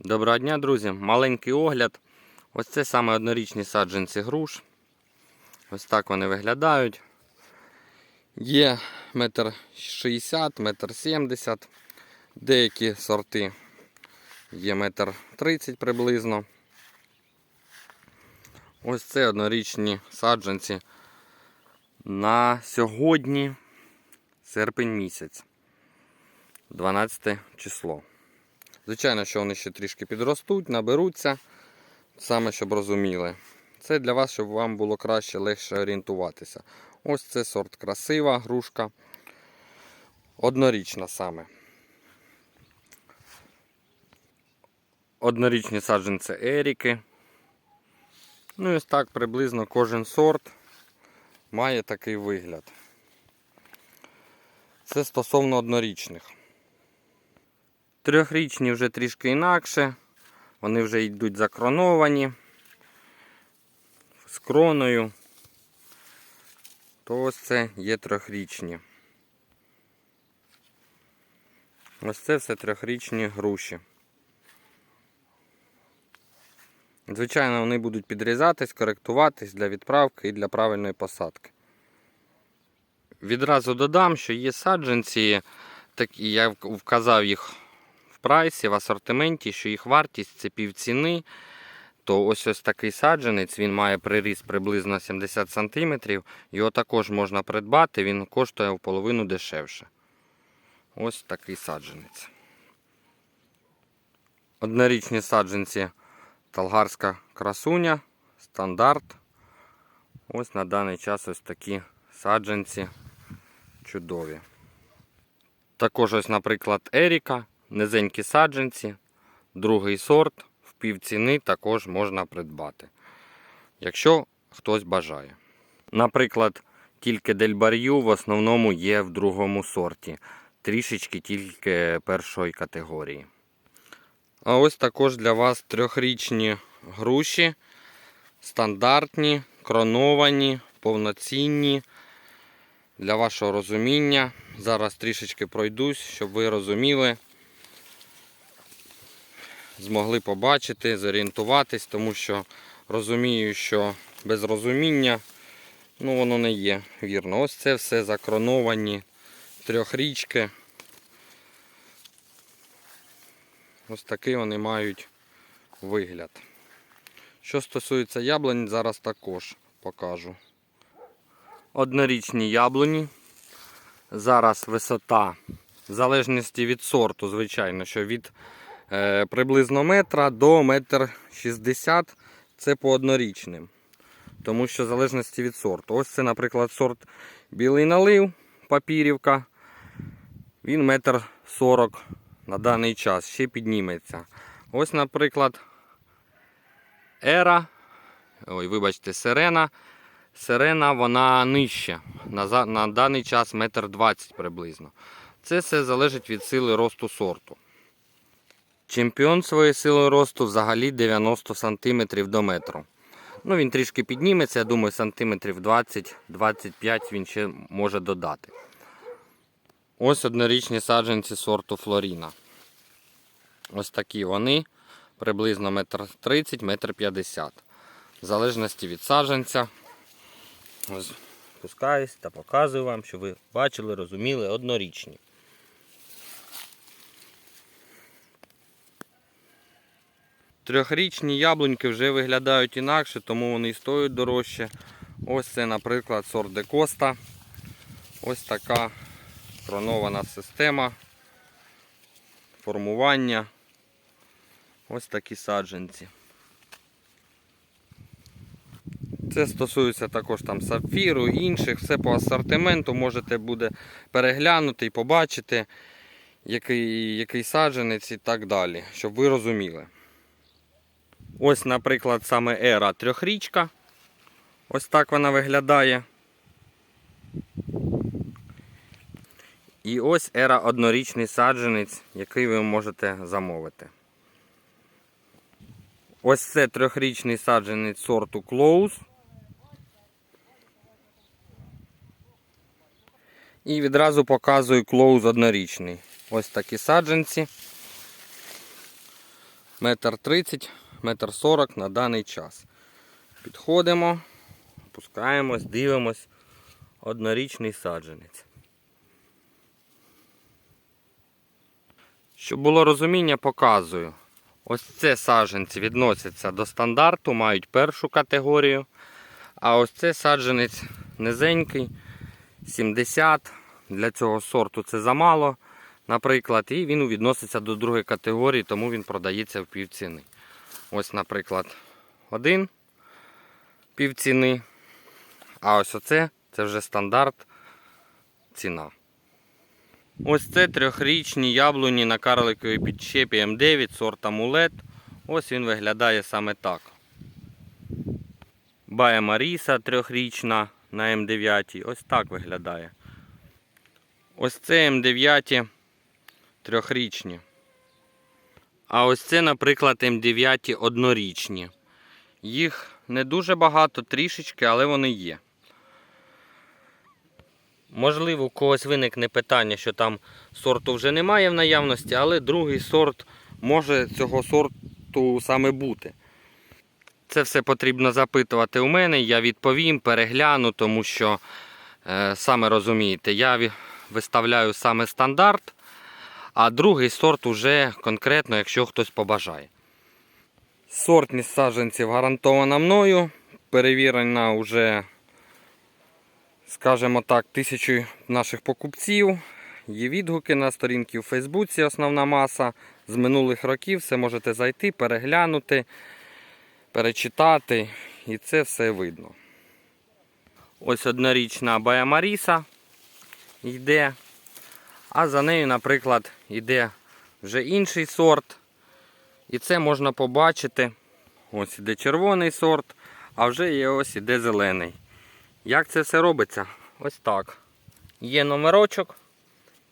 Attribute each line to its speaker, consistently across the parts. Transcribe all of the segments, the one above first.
Speaker 1: Доброго дня, друзі! Маленький огляд. Ось це саме однорічні саджанці груш. Ось так вони виглядають. Є метр шістдесят, метр сімдесят. Деякі сорти є метр тридцять приблизно. Ось це однорічні саджанці на сьогодні серпень місяць, 12 число. Звичайно, що вони ще трішки підростуть, наберуться, саме щоб розуміли. Це для вас, щоб вам було краще, легше орієнтуватися. Ось це сорт красива грушка. Однорічна саме. Однорічні саджанці Еріки. Ну і ось так приблизно кожен сорт має такий вигляд. Це стосовно однорічних. Трьохрічні вже трішки інакше. Вони вже йдуть закроновані з кроною. То ось це є трьохрічні. Ось це все трьохрічні груші. Звичайно, вони будуть підрізатись, коректуватись для відправки і для правильної посадки. Відразу додам, що є саджанці, такі, я вказав їх в прайсі, в асортименті, що їх вартість це півціни. То ось ось такий саджанець, він має приріст приблизно 70 см. Його також можна придбати, він коштує в половину дешевше. Ось такий саджанець. Однорічні саджанці Талгарська красуня, стандарт. Ось на даний час ось такі саджанці чудові. Також ось, наприклад, Еріка, низенькі саджанці, другий сорт, в півціни також можна придбати, якщо хтось бажає. Наприклад, тільки дельбар'ю в основному є в другому сорті, трішечки тільки першої категорії. А ось також для вас трьохрічні груші, стандартні, кроновані, повноцінні. Для вашого розуміння. Зараз трішечки пройдусь, щоб ви розуміли, змогли побачити, зорієнтуватись, тому що розумію, що без розуміння ну, воно не є вірно. Ось це все закроновані трьохрічки. Ось такий вони мають вигляд. Що стосується яблунь, зараз також покажу. Однорічні яблуні. Зараз висота, в залежності від сорту, звичайно, що від приблизно метра до метр шістдесят це по однорічним. Тому що в залежності від сорту. Ось це, наприклад, сорт білий налив, папірівка. Він метр сорок на даний час ще підніметься. Ось, наприклад, ера, ой, вибачте, сирена. Сирена вона нижча. На, на даний час метр двадцять приблизно. Це все залежить від сили росту сорту. Чемпіон своєї сили росту взагалі 90 см до метру. Ну, він трішки підніметься, я думаю, сантиметрів 20-25 він ще може додати. Ось однорічні саджанці сорту Флоріна. Ось такі вони приблизно метр 30 метр 50 В залежності від саджанця. Ось Спускаюсь та показую вам, щоб ви бачили, розуміли, однорічні. Трьохрічні яблуньки вже виглядають інакше, тому вони і стоять дорожче. Ось це, наприклад, сорт де Коста. Ось така кронована система формування. Ось такі саджанці. Це стосується також там сапфіру, інших, все по асортименту можете буде переглянути і побачити, який, який саджанець і так далі, щоб ви розуміли. Ось, наприклад, саме ера трьохрічка. Ось так вона виглядає. І ось ера однорічний саджанець, який ви можете замовити. Ось це трьохрічний саджанець сорту Close. І відразу показую Close однорічний. Ось такі саджанці. метр тридцять, метр сорок на даний час. Підходимо, опускаємось, дивимось. Однорічний саджанець. Щоб було розуміння, показую. Ось це саджанці відносяться до стандарту, мають першу категорію. А ось це саджанець низенький, 70. Для цього сорту це замало, наприклад, і він відноситься до другої категорії, тому він продається в півціни. Ось, наприклад, один півціни. А ось оце це вже стандарт ціна. Ось це трьохрічні яблуні на карликовій підщепі М9 сорт амулет. Ось він виглядає саме так. Бая Маріса трьохрічна на М9. Ось так виглядає. Ось це М9 трьохрічні. А ось це, наприклад, М9 однорічні. Їх не дуже багато, трішечки, але вони є. Можливо, у когось виникне питання, що там сорту вже немає в наявності, але другий сорт може цього сорту саме бути. Це все потрібно запитувати у мене, я відповім, перегляну, тому що, е, саме розумієте, я виставляю саме стандарт, а другий сорт уже конкретно, якщо хтось побажає. Сортність саджанців гарантована мною, перевірена вже скажімо так, тисячу наших покупців. Є відгуки на сторінці у Фейсбуці, основна маса. З минулих років все можете зайти, переглянути, перечитати, і це все видно. Ось однорічна Бая Маріса йде. А за нею, наприклад, йде вже інший сорт. І це можна побачити. Ось іде червоний сорт, а вже є ось іде зелений. Як це все робиться? Ось так. Є номерочок.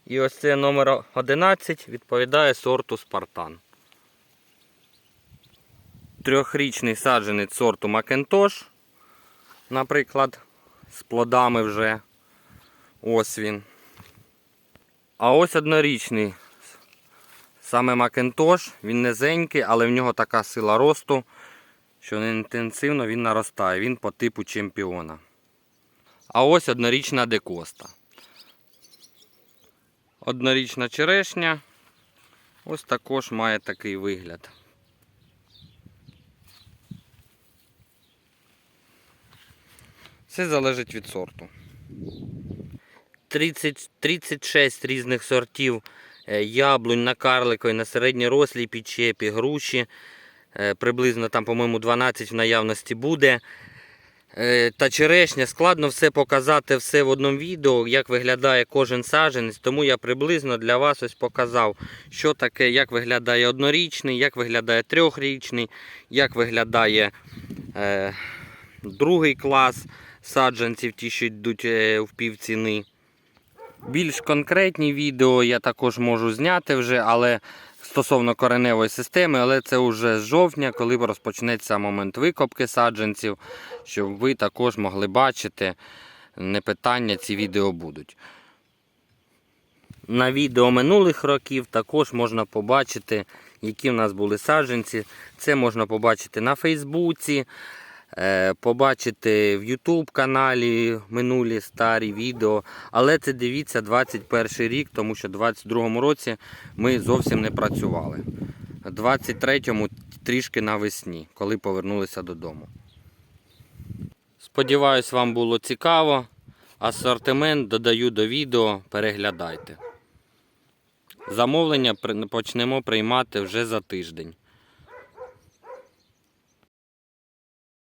Speaker 1: І ось це номер 11 відповідає сорту Спартан. Трьохрічний саджанець сорту Макентош. Наприклад, з плодами вже. Ось він. А ось однорічний. Саме Макентош, він низенький, але в нього така сила росту, що інтенсивно він наростає. Він по типу чемпіона. А ось однорічна декоста. Однорічна черешня. Ось також має такий вигляд. Все залежить від сорту. 30, 36 різних сортів е, яблунь на карликовій, на середньорослій підчепі, груші. Е, Приблизно там, по-моєму, 12 в наявності буде. Е, Та черешня складно все показати все в одному відео, як виглядає кожен саджанець, тому я приблизно для вас ось показав, що таке, як виглядає однорічний, як виглядає трьохрічний, як виглядає е, другий клас саджанців, ті, що йдуть е, в півціни. Більш конкретні відео я також можу зняти вже, але стосовно кореневої системи, але це вже з жовтня, коли розпочнеться момент викопки саджанців, щоб ви також могли бачити, не питання, ці відео будуть. На відео минулих років також можна побачити, які в нас були саджанці. Це можна побачити на Фейсбуці, побачити в YouTube каналі минулі старі відео. Але це дивіться 21 рік, тому що в 22 році ми зовсім не працювали. У 23-му трішки навесні, коли повернулися додому. Сподіваюсь, вам було цікаво. Асортимент додаю до відео, переглядайте. Замовлення почнемо приймати вже за тиждень.